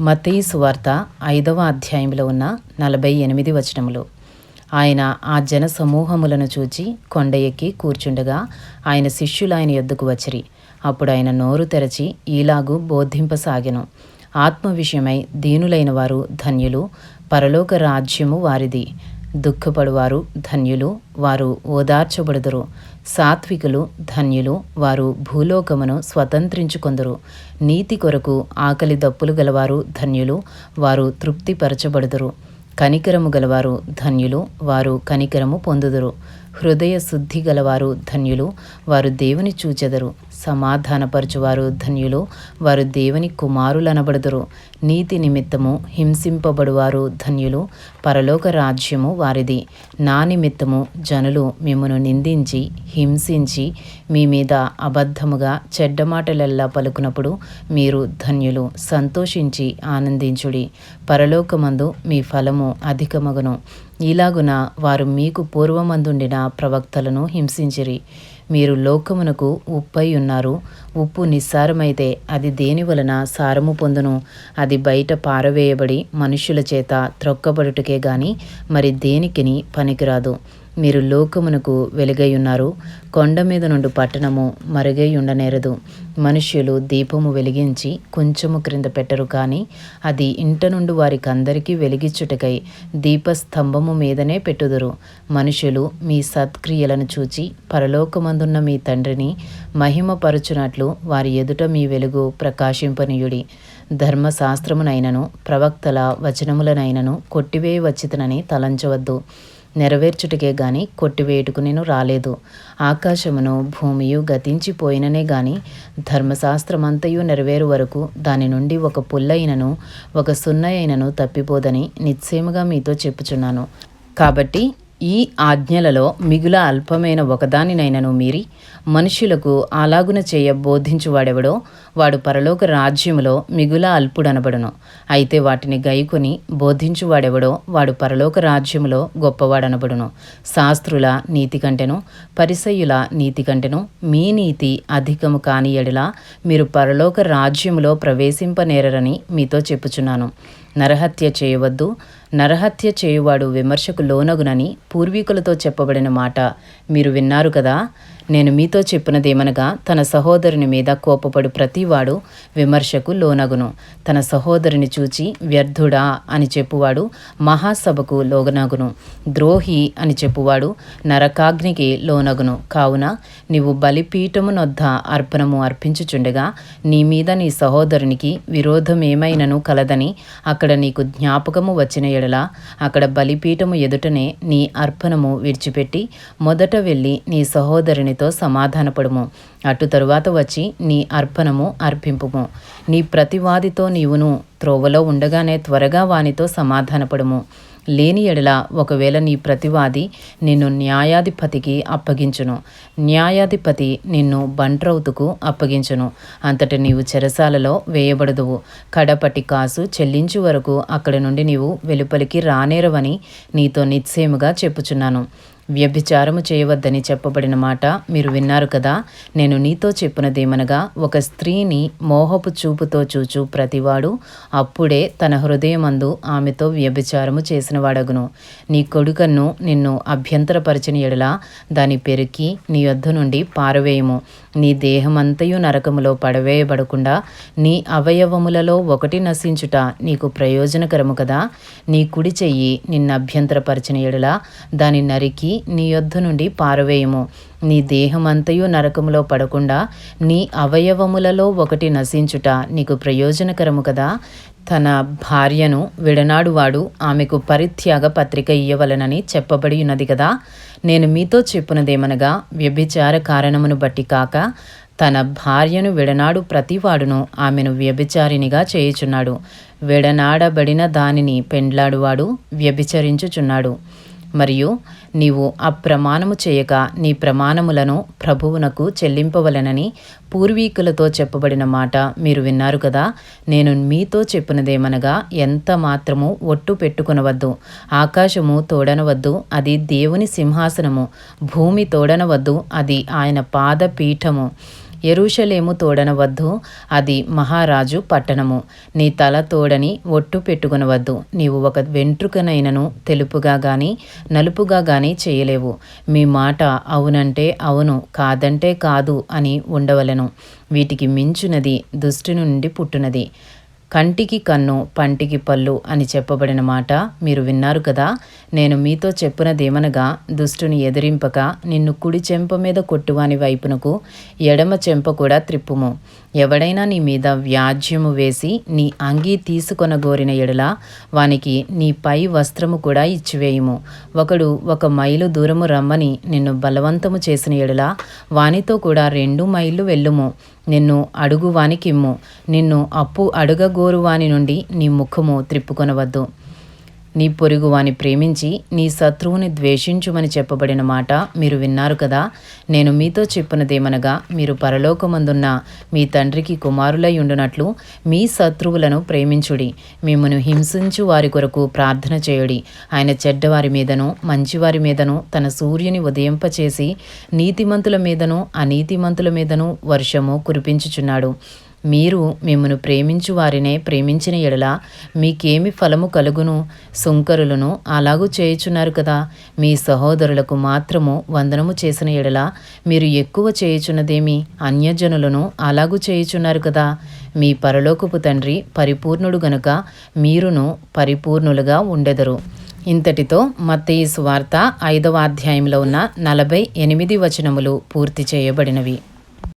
మత్తయి సువార్త ఐదవ అధ్యాయంలో ఉన్న నలభై ఎనిమిది వచనములు. ఆయన ఆ జన సమూహములను చూచి కొండ ఎక్కి కూర్చుండగా ఆయన శిష్యులు ఆయన ఎద్దుకు వచ్చిరి. అప్పుడు ఆయన నోరు తెరచి ఈలాగు బోధింపసాగెను. ఆత్మ విషయమై దీనులైన వారు ధన్యులు పరలోక రాజ్యము వారిది. దుఃఖపడువారు ధన్యులు వారు ఓదార్చబడుదురు. సాత్వికులు ధన్యులు వారు భూలోకమును స్వతంత్రించుకొందురు. నీతి కొరకు ఆకలి దప్పులు గలవారు ధన్యులు వారు తృప్తిపరచబడుదురు. కనికరము గలవారు ధన్యులు వారు కనికరము పొందుదురు. హృదయ శుద్ధి గలవారు ధన్యులు వారు దేవుని చూచెదరు. సమాధానపరచువారు ధన్యులు వారు దేవుని కుమారులనబడుదురు. నీతి నిమిత్తము హింసింపబడువారు ధన్యులు పరలోక రాజ్యము వారిది. నా నిమిత్తము జనులు మిమ్మను నిందించి హింసించి మీ మీద అబద్ధముగా చెడ్డమాటలెల్లా పలుకునప్పుడు మీరు ధన్యులు సంతోషించి ఆనందించుడి. పరలోకమందు మీ ఫలము అధికమగును. ఇలాగున వారు మీకు పూర్వమందుండిన ప్రవక్తలను హింసించిరి. మీరు లోకమునకు ఉప్పై ఉన్నారు. ఉప్పు నిస్సారమైతే అది దేని వలన సారము పొందును? అది బయట పారవేయబడి మనుషుల చేత త్రొక్కబడుటకే గాని మరి దేనికిని పనికిరాదు? మీరు లోకమునకు వెలుగై ఉన్నారు కొండ మీద నుండి పట్టణము మరుగై ఉండనేరదు. మనుష్యులు దీపము వెలిగించి కొంచెము క్రింద పెట్టరు కానీ అది ఇంట నుండి వారికి అందరికీ వెలిగించుటకై దీపస్తంభము మీదనే పెట్టుదురు. మనుషులు మీ సత్క్రియలను చూచి పరలోకమందున్న మీ తండ్రిని మహిమపరచునట్లు వారి ఎదుట మీ వెలుగు ప్రకాశింపనీయుడి. ధర్మశాస్త్రమునైనను ప్రవక్తల వచనములనైనను కొట్టివేయవచ్చితనని తలంచవద్దు. నెరవేర్చుటకే గాని కొట్టివేయుటకు నేను రాలేదు. ఆకాశమును భూమియు గతించిపోయిననే గాని ధర్మశాస్త్రమంతయు నెరవేరు వరకు దాని నుండి ఒక పుల్లయినను ఒక సున్న అయినను తప్పిపోదని నిశ్చయముగా మీతో చెప్పుచున్నాను. కాబట్టి ఈ ఆజ్ఞలలో మిగుల అల్పమైన ఒకదానినైనను మీరి మనుషులకు అలాగున చేయ బోధించువాడెవడో వాడు పరలోక రాజ్యములో మిగుల అల్పుడనబడును. అయితే వాటిని గైకొని బోధించువాడెవడో వాడు పరలోక రాజ్యములో గొప్పవాడనబడును. శాస్త్రుల నీతి కంటెను పరిసయ్యుల నీతి కంటెను మీ నీతి అధికము కాని ఎడలా మీరు పరలోక రాజ్యములో ప్రవేశింపనేరని మీతో చెప్పుచున్నాను. నరహత్య చేయవద్దు నరహత్య చేయువాడు విమర్శకు లోనగునని పూర్వీకులతో చెప్పబడిన మాట మీరు విన్నారు కదా? నేను మీతో చెప్పినదేమనగా తన సహోదరుని మీద కోపపడు ప్రతివాడు విమర్శకు లోనగును. తన సహోదరుని చూచి వ్యర్థుడా అని చెప్పువాడు మహాసభకు లోనగును. ద్రోహి అని చెప్పువాడు నరకాగ్నికి లోనగును. కావున నీవు బలిపీఠమునొద్ద అర్పణము అర్పించుచుండగా నీ మీద నీ సహోదరునికి విరోధమేమైనను కలదని అక్కడ నీకు జ్ఞాపకము వచ్చిన ఎడల అక్కడ బలిపీఠము ఎదుటనే నీ అర్పణము విడిచిపెట్టి మొదట వెళ్ళి నీ సహోదరుని సహోదరునితో సమాధానపడుము. అటు తరువాత వచ్చి నీ అర్పణము అర్పింపుము. నీ ప్రతివాదితో నీవును త్రోవలో ఉండగానే త్వరగా వానితో సమాధానపడుము. లేని ఎడల ఒకవేళ నీ ప్రతివాది నిన్ను న్యాయాధిపతికి అప్పగించును. న్యాయాధిపతి నిన్ను బంట్రౌతుకు అప్పగించును. అంతటి నీవు చెరసాలలో వేయబడదువు. కడపటి కాసు చెల్లించు వరకు అక్కడి నుండి నీవు వెలుపలికి రానేరవని నీతో నిశ్చయముగా చెప్పుచున్నాను. వ్యభిచారము చేయవద్దని చెప్పబడిన మాట మీరు విన్నారు కదా. నేను నీతో చెప్పినదేమనగా ఒక స్త్రీని మోహపు చూపుతో చూచు ప్రతివాడు అప్పుడే తన హృదయమందు ఆమెతో వ్యభిచారము చేసినవాడగును. నీ కొడుకన్ను నిన్ను అభ్యంతరపరిచిన ఎడలా దాని పెరికి నీ యొద్ద నుండి పారవేయము. నీ దేహమంతయు నరకములో పడవేయబడకుండా నీ అవయవములలో ఒకటి నశించుట నీకు ప్రయోజనకరము కదా. నీ కుడి చెయ్యి నిన్ను అభ్యంతరపరిచిన ఎడల దాని నరికి నీ యొద్ద నుండి పారవేయము. నీ దేహమంతయు నరకములో పడకుండా నీ అవయవములలో ఒకటి నశించుట నీకు ప్రయోజనకరము కదా. తన భార్యను విడనాడువాడు ఆమెకు పరిత్యాగ పత్రిక ఇయ్యవలనని చెప్పబడి ఉన్నది కదా. నేను మీతో చెప్పునదేమనగా వ్యభిచార కారణమును బట్టి కాక తన భార్యను విడనాడు ప్రతివాడును ఆమెను వ్యభిచారినిగా చేయుచున్నాడు. విడనాడబడిన దానిని పెండ్లాడువాడు వ్యభిచరించుచున్నాడు. మరియు నీవు అప్రమాణము చేయక నీ ప్రమాణములను ప్రభువునకు చెల్లింపవలెనని పూర్వీకులతో చెప్పబడిన మాట మీరు విన్నారు కదా. నేను మీతో చెప్పినదేమనగా ఎంత మాత్రము ఒట్టు పెట్టుకునవద్దు ఆకాశము తోడనవద్దు అది దేవుని సింహాసనము భూమి తోడనవద్దు అది ఆయన పాదపీఠము. ఎరుషలేము తోడనవద్దు. అది మహారాజు పట్టణము. నీ తల తోడని ఒట్టు పెట్టుకునవద్దు. నీవు ఒక వెంట్రుకనైనను తెలుపుగా గాని నలుపుగా గాని చేయలేవు. మీ మాట అవునంటే అవును కాదంటే కాదు అని ఉండవలను. వీటికి మించునది దుష్టి నుండి పుట్టునది. కంటికి కన్ను పంటికి పళ్ళు అని చెప్పబడిన మాట మీరు విన్నారు కదా. నేను మీతో చెప్పునదేమనగా దుష్టుని ఎదిరింపక నిన్ను కుడి చెంప మీద కొట్టువాని వైపునకు ఎడమ చెంప కూడా త్రిప్పుము. ఎవడైనా నీ మీద వ్యాజ్యము వేసి నీ అంగీ తీసుకొనగోరిన ఎడల వానికి నీ పై వస్త్రము కూడా ఇచ్చివేయుము. ఒకడు ఒక మైలు దూరము రమ్మని నిన్ను బలవంతము చేసిన ఎడల వానితో కూడా రెండు మైళ్ళు వెళ్ళుము. నిన్ను అడుగువానికిమ్ము. నిన్ను అప్పు అడుగగోరు వాని నుండి నీ ముఖము త్రిప్పుకొనవద్దు. నీ పొరుగువాని ప్రేమించి నీ శత్రువుని ద్వేషించుమని చెప్పబడిన మాట మీరు విన్నారు కదా. నేను మీతో చెప్పినదేమనగా మీరు పరలోకమందున్న మీ తండ్రికి కుమారులై ఉండునట్లు మీ శత్రువులను ప్రేమించుడి. మిమ్మను హింసించు వారి కొరకు ప్రార్థన చేయుడి. ఆయన చెడ్డవారి మీదను మంచివారి మీదను తన సూర్యుని ఉదయింపచేసి నీతిమంతుల మీదను అనీతిమంతుల మీదను వర్షము కురిపించుచున్నాడు. మీరు మిమ్మను ప్రేమించు వారినే ప్రేమించిన ఎడల మీకేమి ఫలము కలుగును? సుంకరులను అలాగూ చేయుచున్నారు కదా. మీ సహోదరులకు మాత్రము వందనము చేసిన ఎడల మీరు ఎక్కువ చేయుచున్నదేమి? అన్యజనులను అలాగూ చేయుచున్నారు కదా. మీ పరలోకపు తండ్రి పరిపూర్ణుడు గనుక మీరును పరిపూర్ణులుగా ఉండెదరు. ఇంతటితో మత్తయి వార్త ఐదవ అధ్యాయంలో ఉన్న నలభై ఎనిమిది వచనములు పూర్తి చేయబడినవి.